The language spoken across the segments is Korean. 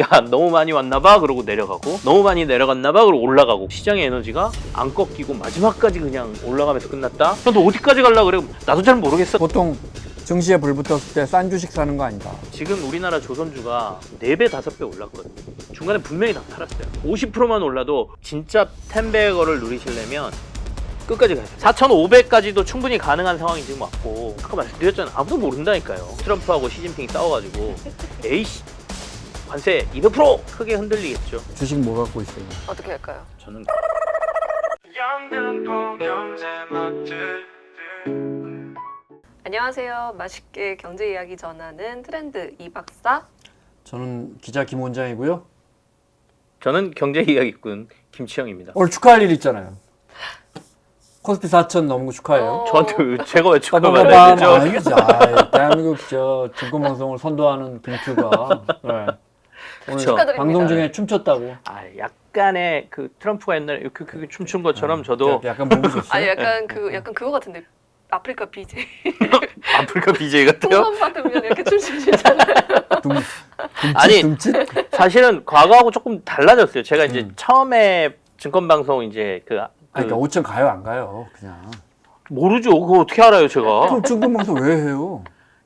야 너무 많이 왔나봐? 그러고 내려가고 너무 많이 내려갔나봐? 그러고 올라가고. 시장의 에너지가 안 꺾이고 마지막까지 그냥 올라가면서 끝났다? 그럼 너 어디까지 갈라 그래? 나도 잘 모르겠어. 보통 증시에 불 붙었을 때 싼 주식 사는 거 아니다. 지금 우리나라 조선주가 4배 5배 올랐거든요. 중간에 분명히 나타났어요. 50%만 올라도 진짜 10배거를 누리시려면 끝까지 가야 돼요 4,500까지도 충분히 가능한 상황이 지금 왔고 아까 말씀드렸잖아요. 아무도 모른다니까요. 트럼프하고 시진핑이 싸워가지고. 에이씨 관세 200% 크게 흔들리겠죠 주식 뭐 갖고 있어요? 어떻게 할까요? 저는 안녕하세요. 맛있게 경제 이야기 전하는 트렌드 이 박사. 저는 기자 김 원장이고요. 저는 경제 이야기꾼 김치영입니다. 오늘 축하할 일 있잖아요. 코스피 4천 넘은 거 축하해요. 어. 저한테 왜 제가 왜 축하를 받아야 빠바바밤 되죠? 아니죠. 아이, 대한민국 저 증권 방송을 선도하는 김큐가 네. 축하드립니다. 방송 중에 춤췄다고. 아 약간의 그 트럼프가 옛날에 이렇게, 이렇게 춤춘 것처럼 저도 야- 약간 몸이 좋어요. 아니 약간 그 약간 그거 같은데 아프리카 BJ 아프리카 BJ 같아요. 풍선 받으면 이렇게 춤추시잖아요. 둠, 둠칫, 아니, 둠칫? 사실은 과거하고 조금 달라졌어요. 제가 이제 음. 처음에 증권 방송 이제 그, 그 아니, 그러니까 5천 가요 안 가요 그냥. 모르죠. 그거 어떻게 알아요, 제가? 그럼 증권 방송 왜 해요?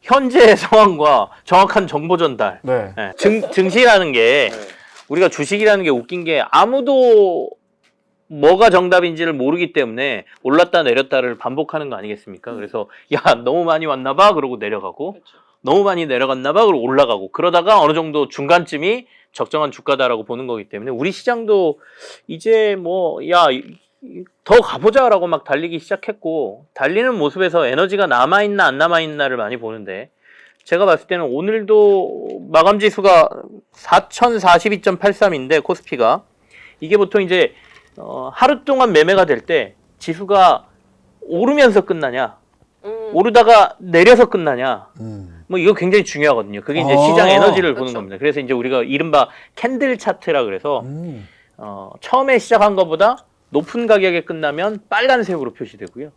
현재 상황과 정확한 정보 전달. 네. 네. 증 증시라는 게 우리가 주식이라는 게 웃긴 게 아무도 뭐가 정답인지를 모르기 때문에 올랐다 내렸다를 반복하는 거 아니겠습니까? 그래서 야 너무 많이 왔나 봐 그러고 내려가고 너무 많이 내려갔나 봐 그러고 올라가고 그러다가 어느 정도 중간쯤이 적정한 주가다라고 보는 거기 때문에 우리 시장도 이제 뭐 야 더 가보자라고 막 달리기 시작했고 달리는 모습에서 에너지가 남아 있나 안 남아 있나를 많이 보는데 제가 봤을 때는 오늘도 마감 지수가 4,042.83인데 코스피가 이게 보통 이제 어, 하루 동안 매매가 될 때 지수가 오르면서 끝나냐 음. 오르다가 내려서 끝나냐 음. 뭐 이거 굉장히 중요하거든요. 그게 이제 어. 시장 에너지를 보는 그렇죠. 겁니다. 그래서 이제 우리가 이른바 캔들 차트라 그래서 음. 어, 처음에 시작한 것보다 높은 가격에 끝나면 빨간색으로 표시되고요.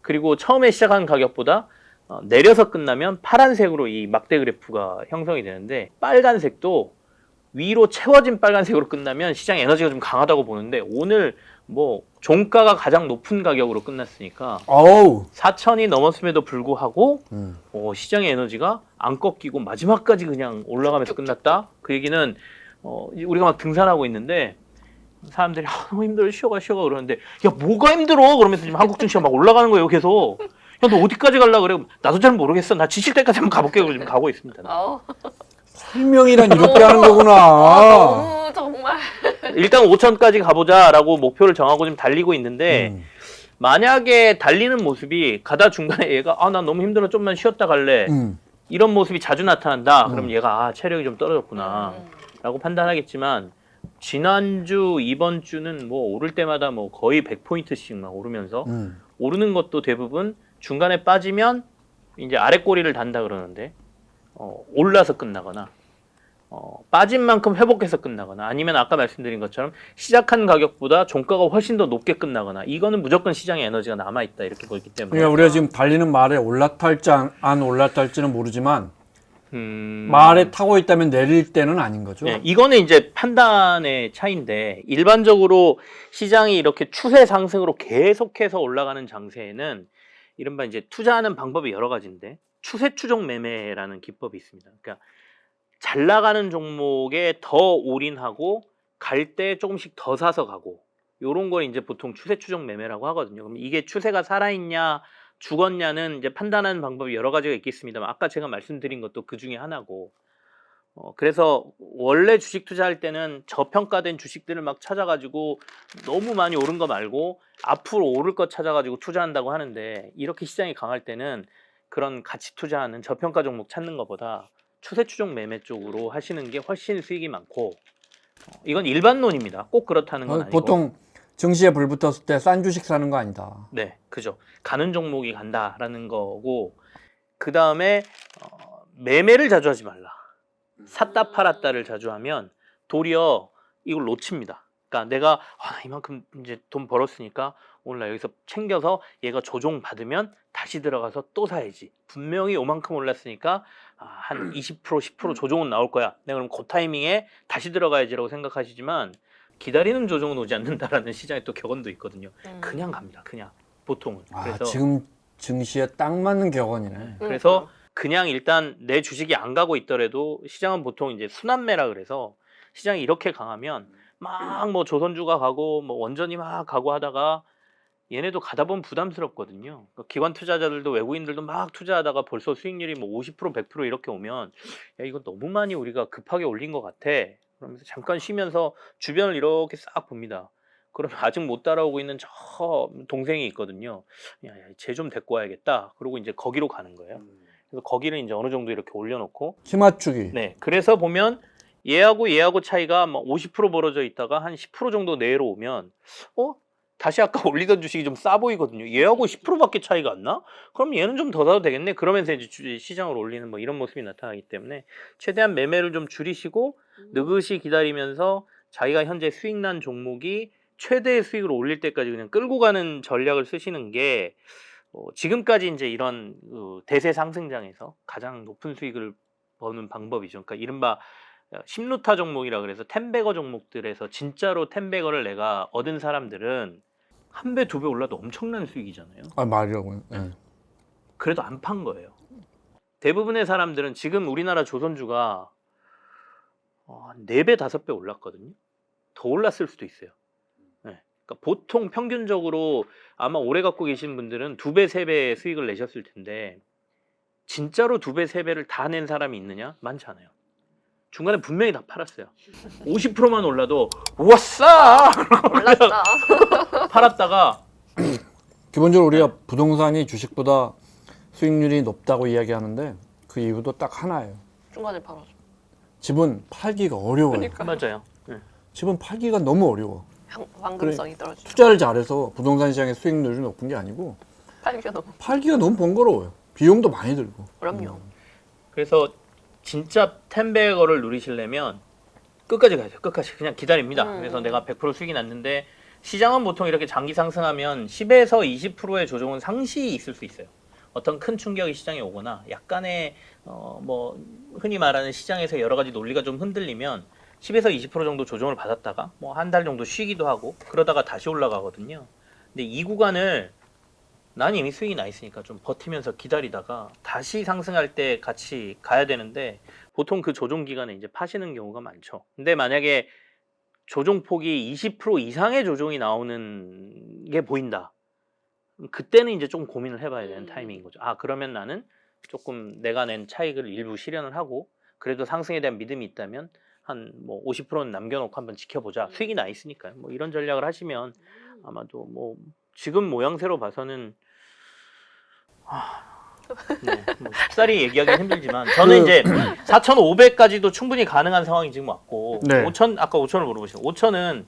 그리고 처음에 시작한 가격보다 어, 내려서 끝나면 파란색으로 이 막대 그래프가 형성이 되는데 빨간색도 위로 채워진 빨간색으로 끝나면 시장 에너지가 좀 강하다고 보는데 오늘 뭐 종가가 가장 높은 가격으로 끝났으니까 어우. 4천이 넘었음에도 불구하고 음. 어, 시장의 에너지가 안 꺾이고 마지막까지 그냥 올라가면서 끝났다. 그 얘기는 어, 우리가 막 등산하고 있는데 사람들이 아, 너무 힘들어 쉬어가 쉬어가 그러는데 야 뭐가 힘들어 그러면서 지금 한국 증시가 막 올라가는 거예요 계속. 야 너 어디까지 갈라 그래? 나도 잘 모르겠어. 나 지칠 때까지 한번 가볼게. 그러고 지금 가고 있습니다. 어. 설명이란 이렇게 하는 아, 거구나. 너무 정말. 일단 5천까지 가보자라고 목표를 정하고 지금 달리고 있는데 음. 만약에 달리는 모습이 가다 중간에 얘가 아 나 너무 힘들어 좀만 쉬었다 갈래 음. 이런 모습이 자주 나타난다. 음. 그럼 얘가 아 체력이 좀 떨어졌구나. 음. 라고 판단하겠지만 지난주 이번 주는 뭐 오를 때마다 뭐 거의 100포인트씩 막 오르면서 음. 오르는 것도 대부분 중간에 빠지면 이제 아래 꼬리를 단다 그러는데 어, 올라서 끝나거나 어, 빠진 만큼 회복해서 끝나거나 아니면 아까 말씀드린 것처럼 시작한 가격보다 종가가 훨씬 더 높게 끝나거나 이거는 무조건 시장에 에너지가 남아 있다 이렇게 보기 때문에 그러니까 우리가 지금 달리는 말에 올라탈지 안, 안 올라탈지는 모르지만 음, 말에 타고 있다면 내릴 때는 아닌 거죠. 예, 이거는 이제 판단의 차이인데 일반적으로 시장이 이렇게 추세 상승으로 계속해서 올라가는 장세에는 이른바 이제 투자하는 방법이 여러 가지인데 추세 추종 매매라는 기법이 있습니다. 그러니까 잘 나가는 종목에 더 올인하고 갈 때 조금씩 더 사서 가고 요런 걸 이제 보통 추세 추종 매매라고 하거든요. 그럼 이게 추세가 살아있냐 죽었냐는 이제 판단하는 방법이 여러 가지가 있겠습니다만 아까 제가 말씀드린 것도 그 중에 하나고. 어, 그래서 원래 주식 투자할 때는 저평가된 주식들을 막 찾아가지고 너무 많이 오른 거 말고 앞으로 오를 것 찾아가지고 투자한다고 하는데 이렇게 시장이 강할 때는 그런 가치 투자하는 저평가 종목 찾는 것보다 추세 추종 매매 쪽으로 하시는 게 훨씬 수익이 많고. 어, 이건 일반론입니다. 꼭 그렇다는 건 어, 아니고. 보통 증시에 불 붙었을 때 싼 주식 사는 거 아니다. 네, 그죠. 가는 종목이 간다라는 거고 그 다음에 어, 매매를 자주 하지 말라. 샀다 팔았다를 자주 하면 도리어 이걸 놓칩니다. 그러니까 내가 아, 이만큼 이제 돈 벌었으니까 오늘 나 여기서 챙겨서 얘가 조종 받으면 다시 들어가서 또 사야지. 분명히 요만큼 올랐으니까 아, 한 20% 10% 조종은 나올 거야. 내가 그럼 그 타이밍에 다시 들어가야지라고 생각하시지만 기다리는 조종은 오지 않는다라는 시장의 또 격언도 있거든요. 음. 그냥 갑니다. 그냥 보통은. 아, 그래서 지금 증시에 딱 맞는 격언이네. 음. 그래서 그냥 일단 내 주식이 안 가고 있더라도 시장은 보통 이제 순환매라 그래서 시장이 이렇게 강하면 막 뭐 조선주가 가고 뭐 원전이 막 가고 하다가 얘네도 가다 보면 부담스럽거든요. 그러니까 기관 투자자들도 외국인들도 막 투자하다가 벌써 수익률이 뭐 50% 100% 이렇게 오면 야 이거 너무 많이 우리가 급하게 올린 것 같아. 그러면서 잠깐 쉬면서 주변을 이렇게 싹 봅니다. 그러면 아직 못 따라오고 있는 저 동생이 있거든요. 야쟤 좀 데리고 와야겠다. 그러고 이제 거기로 가는 거예요. 그래서 거기를 이제 어느 정도 이렇게 올려놓고 힘맞추기. 네 그래서 보면 얘하고 얘하고 차이가 뭐50% 벌어져 있다가 한 10% 정도 내려오면 어 다시 아까 올리던 주식이 좀 싸 보이거든요 얘하고 10%밖에 차이가 안 나? 그럼 얘는 좀 더 사도 되겠네 그러면서 이제 주- 시장을 올리는 뭐 이런 모습이 나타나기 때문에 최대한 매매를 좀 줄이시고 느긋이 기다리면서 자기가 현재 수익 난 종목이 최대의 수익을 올릴 때까지 그냥 끌고 가는 전략을 쓰시는 게 어, 지금까지 이제 이런 어, 대세 상승장에서 가장 높은 수익을 버는 방법이죠. 그러니까 이른바 어, 심루타 종목이라 그래서 텐베거 종목들에서 진짜로 텐베거를 내가 얻은 사람들은 한 배 두 배 올라도 엄청난 수익이잖아요. 아 말이라고. 예. 그래도 안 판 거예요. 대부분의 사람들은 지금 우리나라 조선주가 어, 4배, 5배 올랐거든요. 더 올랐을 수도 있어요. 네. 그러니까 보통 평균적으로 아마 오래 갖고 계신 분들은 2배, 3배의 수익을 내셨을 텐데 진짜로 2배, 3배를 다 낸 사람이 있느냐? 많지 않아요. 중간에 분명히 다 팔았어요. 50%만 올라도 우와 싸! 올랐다. 팔았다가 기본적으로 우리가 네. 부동산이 주식보다 수익률이 높다고 이야기하는데 그 이유도 딱 하나예요. 중간에 팔아줘. 집은 팔기가 어려워요. 그러니까. 맞아요. 네. 집은 팔기가 너무 어려워. 황- 황금성이 떨어지죠. 투자를 잘해서 부동산 시장의 수익률이 높은 게 아니고 팔기가 너무 팔기가 너무 번거로워요. 비용도 많이 들고. 어렵요. 음. 그래서 진짜 텐베거를 누리시려면 끝까지 가야 돼요. 끝까지 그냥 기다립니다. 음. 그래서 내가 100% 수익이 났는데 시장은 보통 이렇게 장기 상승하면 10에서 20%의 조정은 상시 있을 수 있어요. 어떤 큰 충격이 시장에 오거나 약간의 어 뭐 흔히 말하는 시장에서 여러 가지 논리가 좀 흔들리면 10에서 20% 정도 조정을 받았다가 뭐 한 달 정도 쉬기도 하고 그러다가 다시 올라가거든요. 근데 이 구간을 난 이미 수익이 나 있으니까 좀 버티면서 기다리다가 다시 상승할 때 같이 가야 되는데 보통 그 조정 기간에 이제 파시는 경우가 많죠. 근데 만약에 조종폭이 20% 이상의 조종이 나오는 게 보인다. 그때는 이제 좀 고민을 해봐야 되는 음. 타이밍인 거죠. 아 그러면 나는 조금 내가 낸 차익을 일부 실현을 하고 그래도 상승에 대한 믿음이 있다면 한 뭐 50%는 남겨놓고 한번 지켜보자. 수익이 나 있으니까요. 뭐 이런 전략을 하시면 아마도 뭐 지금 모양새로 봐서는 아, 네, 뭐 쉽사리 얘기하기 힘들지만 저는 그- 이제 4,500까지도 충분히 가능한 상황이 지금 왔고 네. 5,000 아까 5,000을 물어보신 5,000은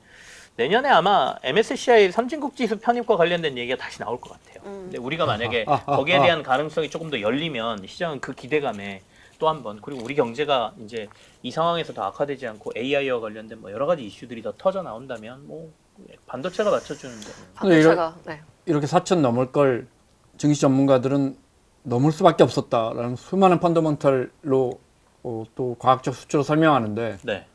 내년에 아마 MSCI 선진국 지수 편입과 관련된 얘기가 다시 나올 것 같아요. 음. 근데 우리가 만약에 아하, 아하, 거기에 아하. 대한 가능성이 조금 더 열리면 시장은 그 기대감에 또 한 번 그리고 우리 경제가 이제 이 상황에서 더 악화되지 않고 AI와 관련된 뭐 여러 가지 이슈들이 더 터져 나온다면 뭐 반도체가 맞춰주는데 반도체가 네. 이렇게 4천 넘을 걸 증시 전문가들은 넘을 수밖에 없었다라는 수많은 펀더먼털로 어, 또 과학적 수치로 설명하는데 네.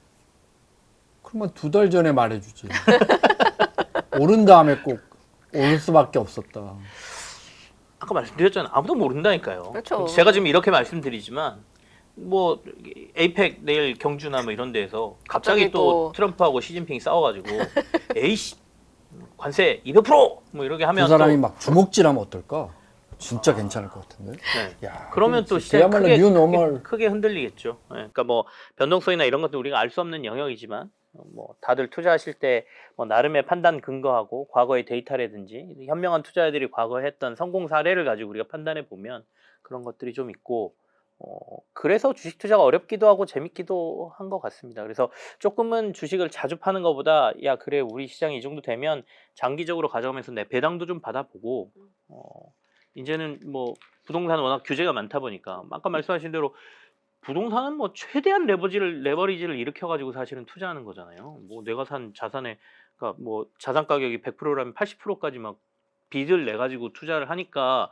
그러면 두 달 전에 말해주지. 오른 다음에 꼭 오를 수밖에 없었다. 아까 말씀드렸잖아요. 아무도 모른다니까요. 그렇죠. 제가 지금 이렇게 말씀드리지만 뭐 에이펙 내일 경주나 뭐 이런 데에서 갑자기, 갑자기 또, 또- 트럼프하고 시진핑이 싸워가지고 에이씨 관세 200%뭐 이렇게 하면 두 사람이 또, 막 주먹질하면 어떨까? 진짜 괜찮을 것 같은데. 네. 야, 그러면 또 그야말로 크게. 크게, 크게 흔들리겠죠. 예, 그러니까 뭐 변동성이나 이런 것도 우리가 알 수 없는 영역이지만 어, 뭐 다들 투자하실 때 뭐 나름의 판단 근거하고 과거의 데이터라든지 현명한 투자자들이 과거에 했던 성공 사례를 가지고 우리가 판단해 보면 그런 것들이 좀 있고 어, 그래서 주식 투자가 어렵기도 하고 재밌기도 한 것 같습니다. 그래서 조금은 주식을 자주 파는 것보다 야 그래 우리 시장이 이 정도 되면 장기적으로 가져가면서 내 배당도 좀 받아보고 어, 이제는 뭐 부동산 워낙 규제가 많다 보니까 아까 말씀하신 대로 부동산은 뭐 최대한 레버리지를 레버리지를 일으켜 가지고 사실은 투자하는 거잖아요. 뭐 내가 산 자산에 그러니까 뭐 자산 가격이 100%라면 80%까지 막 빚을 내 가지고 투자를 하니까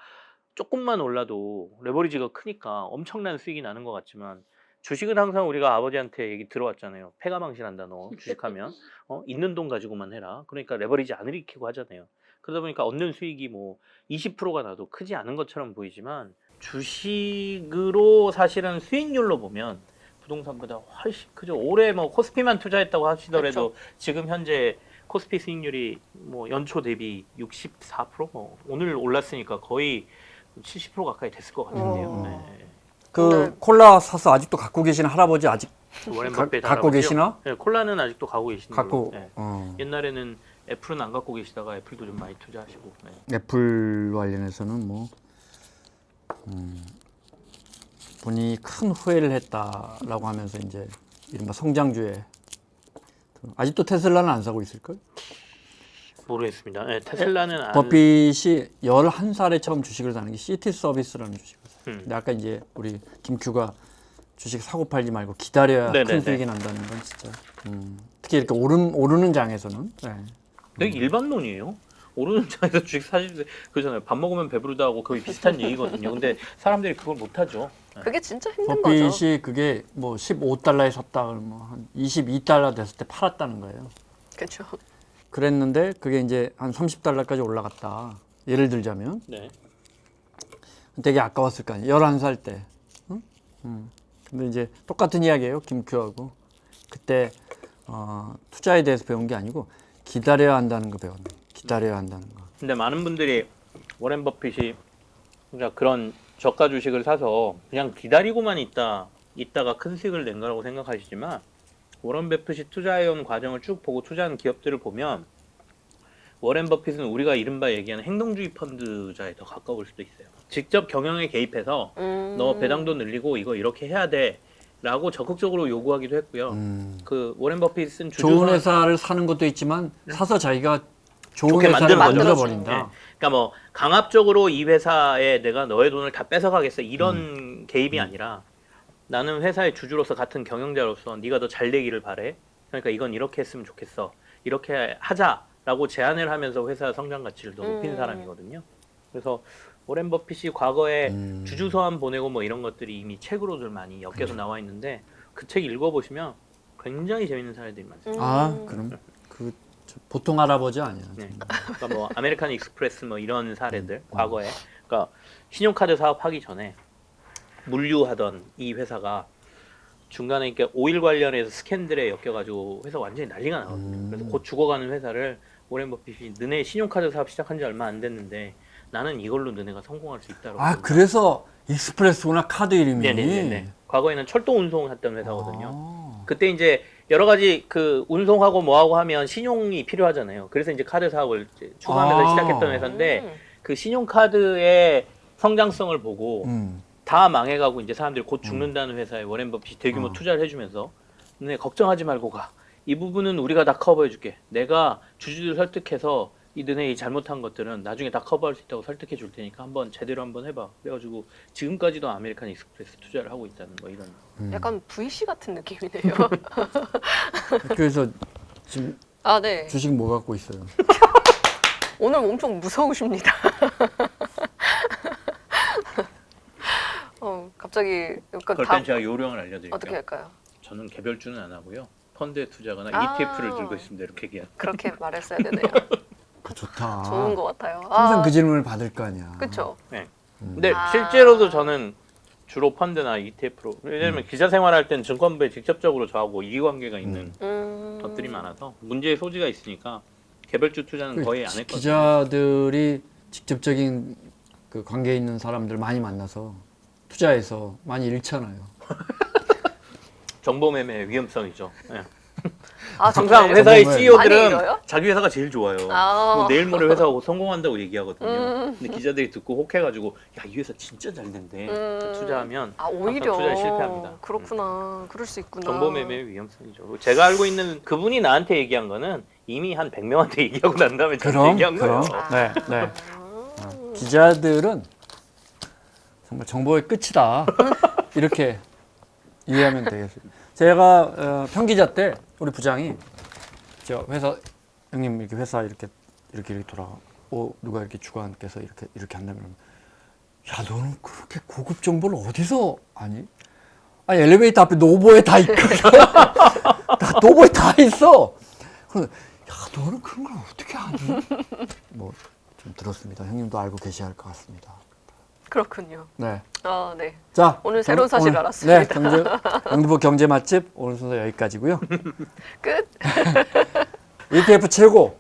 조금만 올라도 레버리지가 크니까 엄청난 수익이 나는 것 같지만 주식은 항상 우리가 아버지한테 얘기 들어왔잖아요. 패가망신한다 너 주식하면 어 있는 돈 가지고만 해라. 그러니까 레버리지 안 일으키고 하잖아요. 그러다 보니까 얻는 수익이 뭐 20%가 나도 크지 않은 것처럼 보이지만 주식으로 사실은 수익률로 보면 부동산보다 훨씬 크죠. 올해 뭐 코스피만 투자했다고 하시더라도 지금 현재 코스피 수익률이 뭐 연초 대비 64%뭐 오늘 올랐으니까 거의 70% 가까이 됐을 것 같은데요. 오. 네. 그 콜라 사서 아직도 갖고 계시는 할아버지 아직 워렌 가- 버핏 갖고 할아버지요? 계시나? 네, 콜라는 아직도 가고 계시는 갖고 걸로. 네. 어. 옛날에는 애플은 안 갖고 계시다가 애플도 좀 많이 투자하시고. 네. 애플 관련해서는 뭐 음, 본인이 큰 후회를 했다라고 하면서 이제 이른바 성장주에 아직도 테슬라는 안 사고 있을 걸? 모르겠습니다. 네, 테슬라는 안 버핏이 11살에 처음 주식을 사는 게 시티 서비스라는 주식을 샀어요. 음. 근데 아까 이제 우리 김큐가 주식 사고 팔지 말고 기다려야 네네네. 큰 수익이 난다는 건 진짜 음, 특히 이렇게 오른, 오르는 장에서는 네. 되게 일반론이에요. 오르는 장에서 주식 사실 그러잖아요. 밥 먹으면 배부르다 하고 거의 비슷한 얘기거든요. 근데 사람들이 그걸 못 하죠. 네. 그게 진짜 힘든 거죠. 버핏이 그게 뭐 15달러에 샀다 그러면 뭐한 22달러 됐을 때 팔았다는 거예요. 그렇죠. 그랬는데 그게 이제 한 30달러까지 올라갔다. 예를 들자면 네. 되게 아까웠을 거 아니에요. 11살 때. 응? 음. 근데 이제 똑같은 이야기예요. 김큐하고. 그때 어, 투자에 대해서 배운 게 아니고 기다려야 한다는 거 배웠네. 기다려야 한다는 거. 근데 많은 분들이 워렌 버핏이 그러니까 그런 저가 주식을 사서 그냥 기다리고만 있다 있다가 큰 수익을 낸 거라고 생각하시지만 워렌 버핏이 투자해온 과정을 쭉 보고 투자한 기업들을 보면 워렌 버핏은 우리가 이른바 얘기하는 행동주의 펀드자에 더 가까울 수도 있어요. 직접 경영에 개입해서 음. 너 배당도 늘리고 이거 이렇게 해야 돼 라고 적극적으로 요구하기도 했고요. 음. 그 워렌 버핏은 주주 좋은 선- 회사를 사는 것도 있지만 사서 자기가 좋은 좋게 회사를 만드는. 만들어 버린다. 예. 그러니까 뭐 강압적으로 이 회사에 내가 너의 돈을 다 뺏어가겠어 이런 개입이 아니라 나는 회사의 주주로서 같은 경영자로서 네가 더 잘 되기를 바래. 그러니까 이건 이렇게 했으면 좋겠어. 이렇게 하자라고 제안을 하면서 회사 성장 가치를 더 높인 음. 사람이거든요. 그래서 오렌 버핏이 과거에 음. 주주 서한 보내고 뭐 이런 것들이 이미 책으로들 많이 엮여서 나와 있는데 그 책 읽어보시면 굉장히 재밌는 사례들이 많습니다. 아, 음. 그럼 그 저- 보통 할아버지 아니야. 네. 그러니까 뭐 아메리칸 익스프레스 뭐 이런 사례들 과거에 그러니까 신용카드 사업 하기 전에 물류하던 이 회사가 중간에 이렇게 오일 관련해서 스캔들에 엮여가지고 회사 완전히 난리가 나거든요. 음. 그래서 곧 죽어가는 회사를 오렌 버핏이 너네 신용카드 사업 시작한 지 얼마 안 됐는데 나는 이걸로 너네가 성공할 수 있다고. 아, 그래서 익스프레스구나 카드 이름이. 네네네. 과거에는 철도 운송했던 회사거든요. 아. 그때 이제 여러 가지 그 운송하고 뭐하고 하면 신용이 필요하잖아요. 그래서 이제 카드 사업을 이제 추구하면서 아. 시작했던 회사인데 음. 그 신용카드의 성장성을 보고 음. 다 망해가고 이제 사람들이 곧 죽는다는 회사에 워렌 버핏이 대규모 어. 투자를 해주면서 네 걱정하지 말고 가. 이 부분은 우리가 다 커버해줄게. 내가 주주들 설득해서 이 너네 이 잘못한 것들은 나중에 다 커버할 수 있다고 설득해 줄 테니까 한번 제대로 한번 해봐. 그래가지고 지금까지도 아메리칸 익스프레스 투자를 하고 있다는 거 이런. 음. 약간 VC 같은 느낌이네요. 그래서 지금 아, 네. 주식 뭐 갖고 있어요? 오늘 엄청 무서우십니다. 어, 갑자기 약간 그럴 다땐 제가 요령을 알려드릴게요. 어떻게 할까요? 저는 개별주는 안 하고요. 펀드에 투자하거나 아. ETF를 들고 있습니다. 이렇게 얘기해요. 그렇게 말했어야 되네요. 그 좋다. 좋은 것 같아요. 항상 아, 그 질문을 받을 거 아니야. 그쵸. 근데 아. 실제로도 저는 주로 펀드나 ETF로 왜냐면 음. 기자 생활할 땐 증권부에 직접적으로 저하고 이해관계가 있는 음. 것들이 많아서 문제의 소지가 있으니까 개별주 투자는 거의 안 기- 했거든요. 기자들이 직접적인 그 관계 있는 사람들 많이 만나서 투자해서 많이 잃잖아요. 정보 매매의 위험성이죠. 예. 아, 항상? 회사의. 많이 CEO들은 잃어요? 자기 회사가 제일 좋아요. 아. 뭐 내일 모레 회사가 성공한다고 얘기하거든요. 음. 근데 기자들이 듣고 혹해가지고 야 이 회사 진짜 잘 된대. 음. 투자하면 아, 오히려 투자에 실패합니다. 음. 그렇구나. 그럴 수 있구나. 정보 매매의 위험성이죠. 제가 알고 있는 그분이 나한테 얘기한 거는 이미 한 100명한테 얘기하고 난 다음에 저한테 그럼 얘기한 그럼 거예요. 네, 네. 아. 기자들은 정말 정보의 끝이다. 이렇게 이해하면 되겠습니다. 제가 어, 평기자 때 우리 부장이 저 회사 형님 이렇게 회사 이렇게 이렇게 이렇게 돌아가 어 누가 이렇게 주관께서 이렇게 이렇게 한다면 야 너는 그렇게 고급 정보를 어디서 아니? 아니 엘리베이터 앞에 노보에 다 있거든. 다 노보에 다 있어. 그래서 야 너는 그런 걸 어떻게 아니? 뭐 좀 들었습니다. 형님도 알고 계셔야 할 것 같습니다. 그렇군요. 네. 어, 네. 자 오늘 새로운 사실 오늘- 알았습니다. 네, 경제 영등포 경제 맛집 오늘 순서 여기까지고요. 끝. ETF 최고.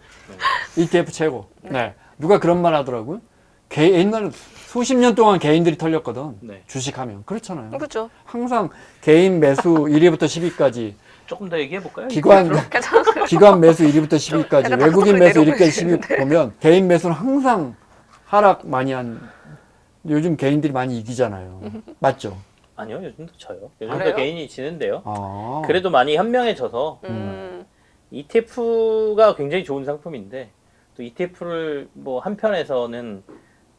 ETF 최고. 네. 누가 그런 말 하더라고요. 개, 옛날 수십 년 동안 개인들이 털렸거든. 네. 주식하면 그렇잖아요. 그렇죠. 항상 개인 매수 1위부터 10위까지 조금 더 얘기해 볼까요? 기관. 기관 매수 1위부터 10위까지 약간 외국인 매수 내려오고 1위까지 10위 계시는데. 보면 개인 매수는 항상 하락 많이 한 요즘 개인들이 많이 이기잖아요. 맞죠? 아니요, 요즘도 져요. 요즘도 그래요? 개인이 지는데요. 아. 그래도 많이 현명해져서 음. ETF가 굉장히 좋은 상품인데 또 ETF를 뭐 한편에서는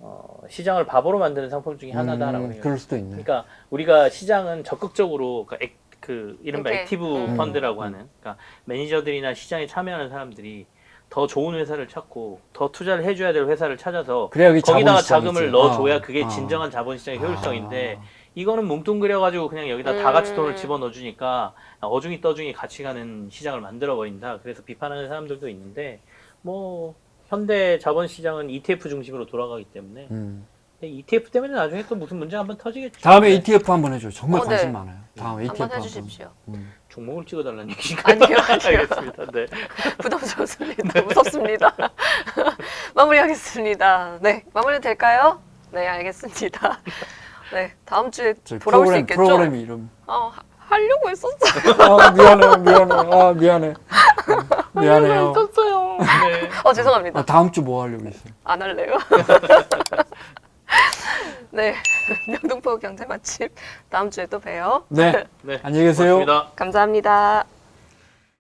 어, 시장을 바보로 만드는 상품 중에 하나다라고 음, 해요. 그럴 수도 있네. 그러니까 우리가 시장은 적극적으로 그, 액, 그 이른바 액티브 음. 펀드라고 하는 그러니까 매니저들이나 시장에 참여하는 사람들이 더 좋은 회사를 찾고 더 투자를 해줘야 될 회사를 찾아서 그래야 여기 거기다가 자본시장이지. 자금을 넣어줘야 어, 그게 어. 진정한 자본시장의 효율성인데 아. 이거는 뭉뚱그려가지고 그냥 여기다 다 같이 음. 돈을 집어넣어주니까 어중이 떠중이 같이 가는 시장을 만들어버린다. 그래서 비판하는 사람들도 있는데 뭐 현대 자본시장은 ETF 중심으로 돌아가기 때문에 음. ETF 때문에 나중에 또 무슨 문제 한번 터지겠죠. 다음에 네. ETF 한번 해줘. 정말 어, 네. 관심 많아요. 다음 ETF 한번 해주십시오. 음. 종목을 찍어달라는 얘기가 아니요, 아니요. 알겠습니다. 네. 부담스럽습니다. 무섭습니다. 마무리하겠습니다. 네, 마무리 될까요? 네, 알겠습니다. 네, 다음 주에 저희 돌아올 프로그램, 수 있겠죠? 프로그램 이름. 어, 하- 하려고 했었어요. 아, 미안해, 미안해. 아, 미안해. 어, 미안해요. 했었어요. 네. 어, 죄송합니다. 아, 다음 주 뭐 하려고 했어요? 안 할래요. 네, 명동포 경제 맛집 다음 주에 또 봬요. 네. 네. 안녕히 계세요. 고맙습니다. 감사합니다.